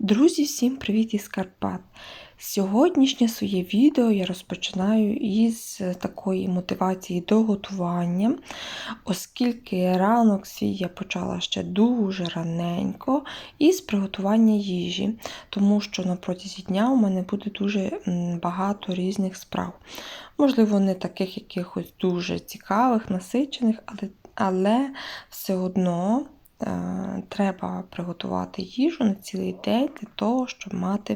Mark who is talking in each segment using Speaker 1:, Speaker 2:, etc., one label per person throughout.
Speaker 1: Друзі, всім привіт із Карпат! Сьогоднішнє своє відео я розпочинаю із такої мотивації до готування, оскільки ранок свій я почала ще дуже раненько із приготування їжі, тому що на протязі дня у мене буде дуже багато різних справ. Можливо, не таких якихось дуже цікавих, насичених, але, але все одно. Е, Треба приготувати їжу на цілий день для того, щоб мати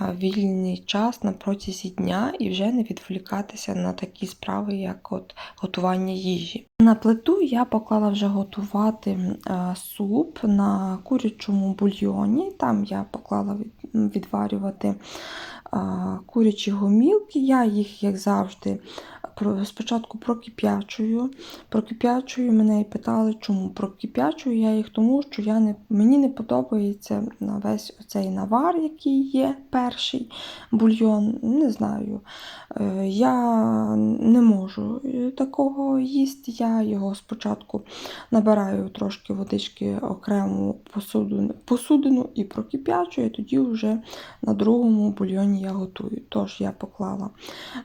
Speaker 1: е, вільний час на протязі дня і вже не відволікатися на такі справи, як от готування їжі. На плиту я поклала вже готувати е, суп на курячому бульйоні. Там я поклала відварювати курячі гомілки. Я їх, як завжди, спочатку прокип'ячую. Прокип'ячую мене і питали, чому прокип'ячую я їх, тому що я не, мені не подобається на весь оцей навар, який є, перший бульйон. Не знаю. Е, Я не можу е, такого їсти. Я його спочатку набираю трошки водички окрему посудину, посудину і прокип'ячую, і тоді вже на другому бульйоні я готую. Тож я поклала,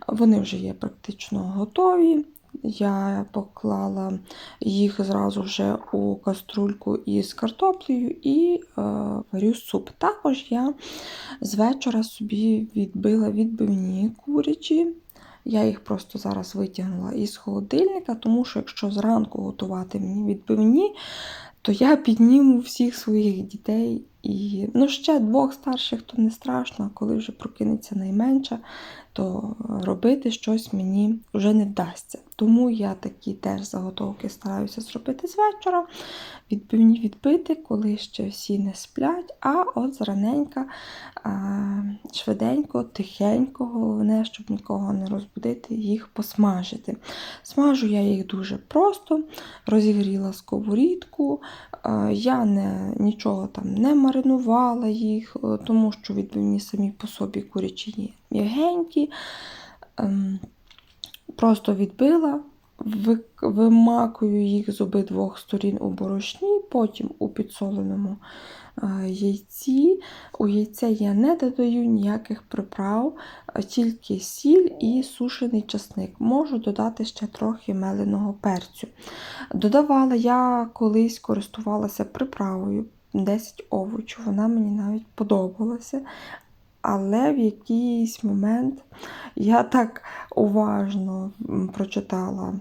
Speaker 1: вони вже є практично готові. Я поклала їх зразу вже у каструльку із картоплею і е, суп. Також я з вечора собі відбила відбивні курячі. Я їх просто зараз витягнула із холодильника, тому що якщо зранку готувати мені відбивні, то я підніму всіх своїх дітей і ну, ще двох старших то не страшно, а коли вже прокинеться найменша, то робити щось мені вже не вдасться. Тому я такі теж заготовки стараюся зробити з вечора, відбивні відбити, коли ще всі не сплять, а от зраненька, швиденько, тихенько, головне, щоб нікого не розбудити, їх посмажити. Смажу я їх дуже просто, розігріла сковорідку, Я не, нічого там не маринувала їх, е, тому що відбивні самі по собі курячі м'ягенькі. Ем, Просто відбила, вимакую їх з обидвох сторін у борошні, потім у підсоленому е, яйці. У яйце я не додаю ніяких приправ, тільки сіль і сушений часник. Можу додати ще трохи меленого перцю. Додавала я колись користувалася приправою 10 овочів, вона мені навіть подобалася. Але в якийсь момент я так уважно прочитала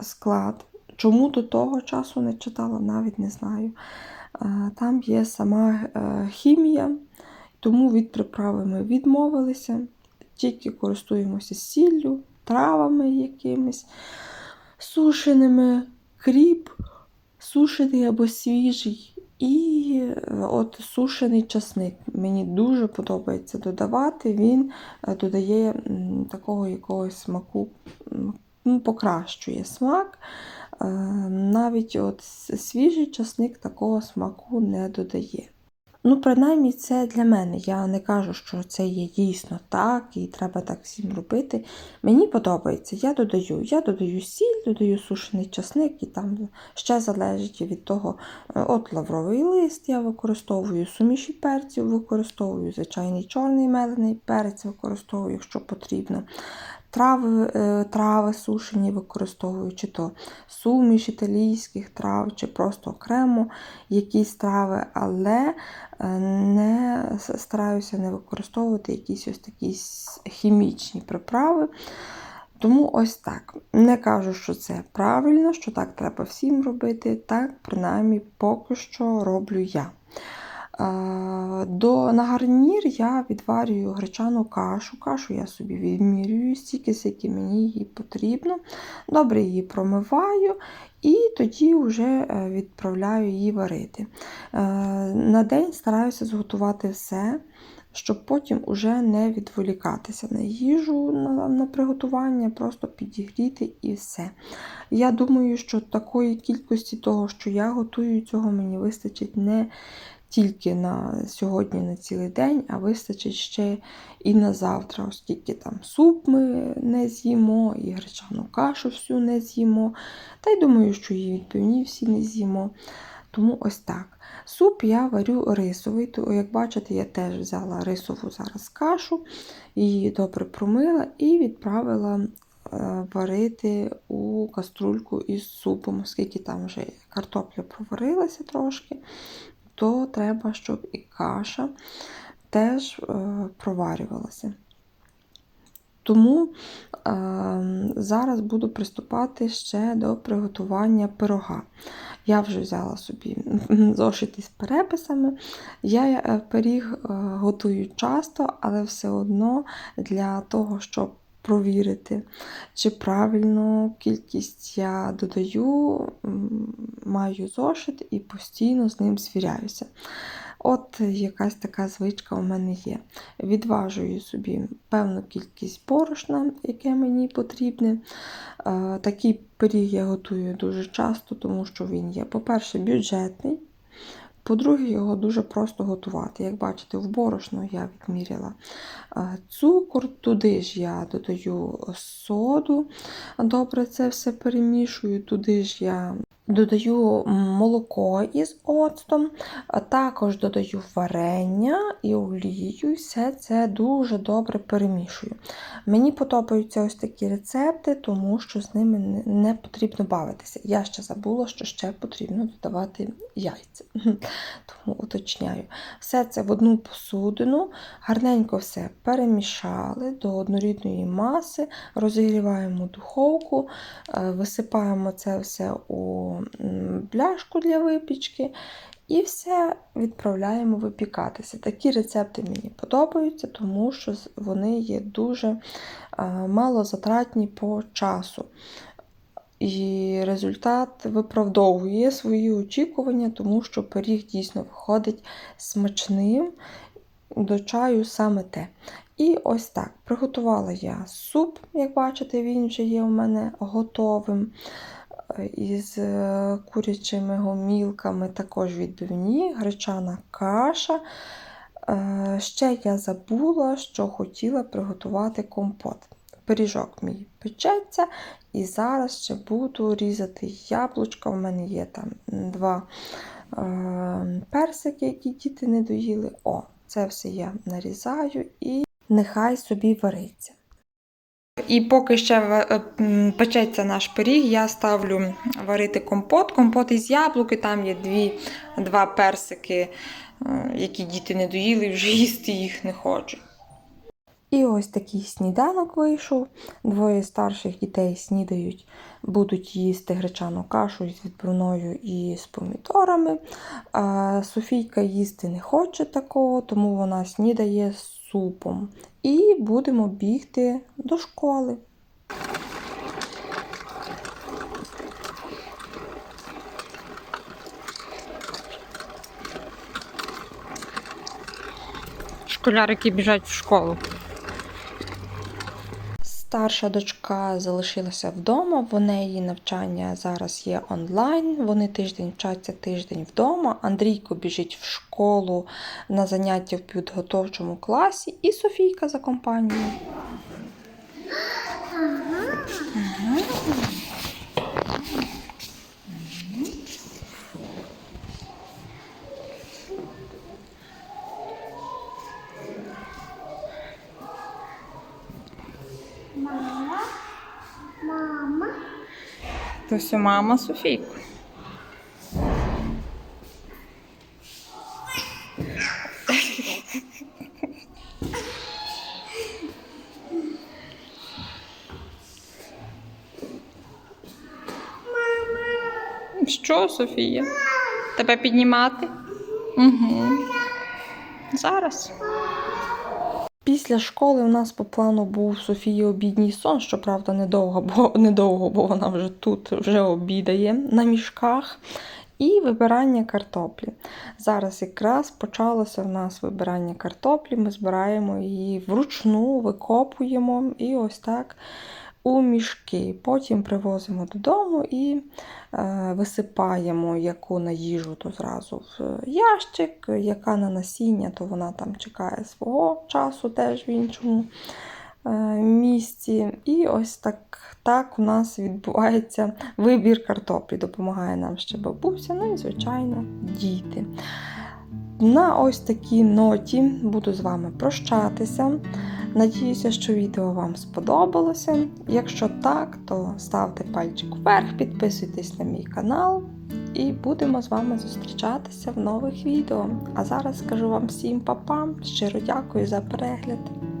Speaker 1: склад. Чому до того часу не читала, навіть не знаю. Е, Там є сама е, хімія, тому від приправи ми відмовилися, тільки користуємося сіллю, травами якимись, сушеними, кріп, сушений або свіжий. І е, от сушений часник. Мені дуже подобається додавати. Він е, додає такого якогось смаку, ну, покращує смак. Е, Навіть от свіжий часник такого смаку не додає. Ну, принаймні, це для мене. Я не кажу, що це є дійсно так і треба так всім робити. Мені подобається, я додаю. Я додаю сіль, додаю сушений часник, і там ще залежить від того, е, от лавровий лист я використовую, суміші перців використовую, звичайний чорний мелений перець використовую, якщо потрібно. Трави, е, трави сушені використовую, чи то суміш італійських трав, чи просто окремо якісь трави, але не стараюся не використовувати якісь ось такі хімічні приправи. Тому ось так. Не кажу, що це правильно, що так треба всім робити. Так, принаймні, поки що роблю я. Е, До, на гарнір я відварюю гречану кашу. Кашу я собі відмірюю стільки, скільки мені її потрібно. Добре її промиваю і тоді вже е, відправляю її варити. Е, На день стараюся зготувати все, щоб потім уже не відволікатися на їжу, на, на приготування, просто підігріти і все. Я думаю, що такої кількості того, що я готую, цього мені вистачить не тільки на сьогодні, на цілий день, а вистачить ще і на завтра, оскільки там суп ми не з'їмо, і гречану кашу всю не з'їмо. Та й думаю, що і відбивні всі не з'їмо. Тому ось так. Суп я варю рисовий, то, як бачите, я теж взяла рисову зараз кашу, її добре промила і відправила е, варити у каструльку із супом, оскільки там вже картопля проварилася трошки, то треба, щоб і каша теж е, проварювалася. Тому е, зараз буду приступати ще до приготування пирога. Я вже взяла собі зошити з переписами. Я е, пиріг е, готую часто, але все одно для того, щоб провірити, чи правильну кількість я додаю, маю зошит і постійно з ним звіряюся. От якась така звичка у мене є. Відважую собі певну кількість борошна, яке мені потрібне. Е, Такий пиріг я готую дуже часто, тому що він є, по-перше, бюджетний. По-друге, його дуже просто готувати. Як бачите, в борошно я відміряла е, цукор, туди ж я додаю соду, добре це все перемішую, туди ж я додаю молоко із оцтом, також додаю варення і олію, і все це дуже добре перемішую. Мені подобаються ось такі рецепти, тому що з ними не- не потрібно бавитися. Я ще забула, що ще потрібно додавати яйця. Тому уточняю. Все це в одну посудину, гарненько все перемішали до однорідної маси, розігріваємо духовку, е, висипаємо це все у м, бляшку для випічки. І все відправляємо випікатися. Такі рецепти мені подобаються, тому що вони є дуже малозатратні по часу. І результат виправдовує свої очікування, тому що пиріг дійсно виходить смачним. До чаю саме те. І ось так. Приготувала я суп, як бачите, він вже є у мене готовим. Із е, курячими гомілками, також відбивні, гречана каша. Е, Ще я забула, що хотіла приготувати компот. Пиріжок мій печеться, і зараз ще буду різати яблучка. У мене є там два е, персики, які діти не доїли. О, це все я нарізаю і нехай собі вариться. І поки ще е, печеться наш пиріг, я ставлю варити компот. Компот із яблуки, там є дві, два персики, е, які діти не доїли, вже їсти їх не хочуть. І ось такий сніданок вийшов. Двоє старших дітей снідають, будуть їсти гречану кашу з відбивною і з помідорами. А Софійка їсти не хоче такого, тому вона снідає з супом. І будемо бігти до школи.
Speaker 2: Школярики біжать в школу.
Speaker 1: Старша дочка залишилася вдома, в неї навчання зараз є онлайн. Вони тиждень вчаться тиждень вдома. Андрійко біжить в школу на заняття в підготовчому класі, і Софійка за компанією.
Speaker 3: Мама,
Speaker 2: Все мама Софійку. Що, Софія? Тебе піднімати? Угу. Зараз.
Speaker 1: Після школи у нас по плану був Софії обідній сон, щоправда, недовго, бо, недовго, бо вона вже тут вже обідає на мішках. І вибирання картоплі. Зараз якраз почалося в нас вибирання картоплі. Ми збираємо її вручну, викопуємо і ось так у мішки. Потім привозимо додому і е, висипаємо яку на їжу, то зразу в ящик, яка на насіння, то вона там чекає свого часу теж в іншому е, місці. І ось так, так у нас відбувається вибір картоплі. Допомагає нам ще бабуся, ну і, звичайно, діти. На ось такій ноті буду з вами прощатися. Надіюся, що відео вам сподобалося. Якщо так, то ставте пальчик вверх, підписуйтесь на мій канал і будемо з вами зустрічатися в нових відео. А зараз скажу вам всім па-па, щиро дякую за перегляд.